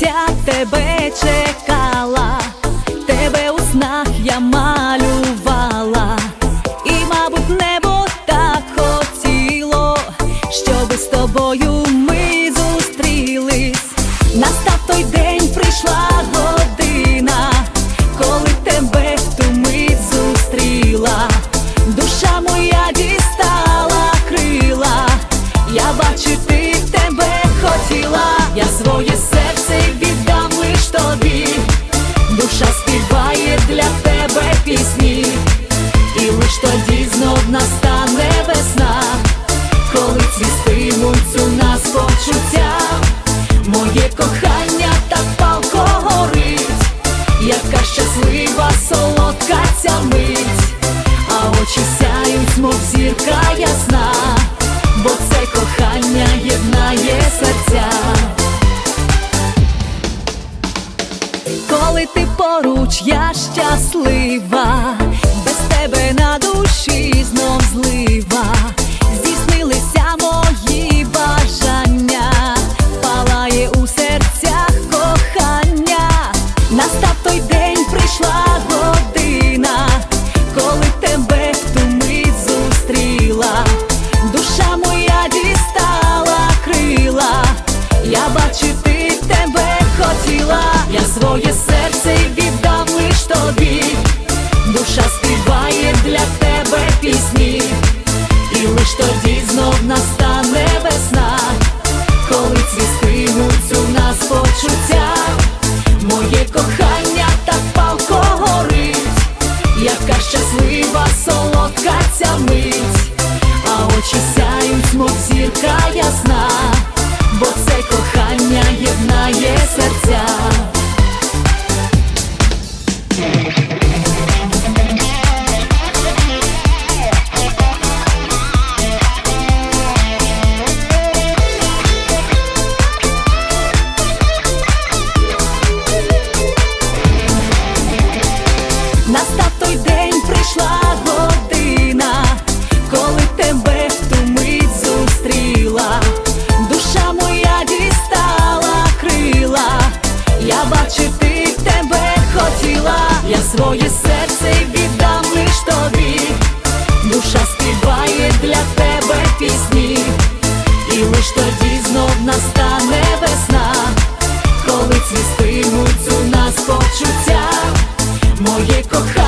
життя тебе чекала, тебе у снах я малювала, і, мабуть, небо так хотіло, щоби з тобою ми зустрілись. Настав той день, прийшла година, коли тебе в ту мить зустріла, душа моя дістала крила, я бачу, ти тебе хотіла, я своє коли цвістимуть у нас почуття. Моє кохання так палко горить, яка щаслива солодка ця мить, а очі сяють, мов зірка ясна, бо це кохання єднає серця. Коли ти поруч, я щаслива, без тебе на серце віддам лиш тобі, душа співає для тебе пісні, і лиш тоді знов настане весна, коли цвістимуть у нас почуття, моє кохання так палко горить, яка щаслива солодка ця мить, а очі сяють, мов зірка ясна, бо це кохання єднає серця. Моє кохання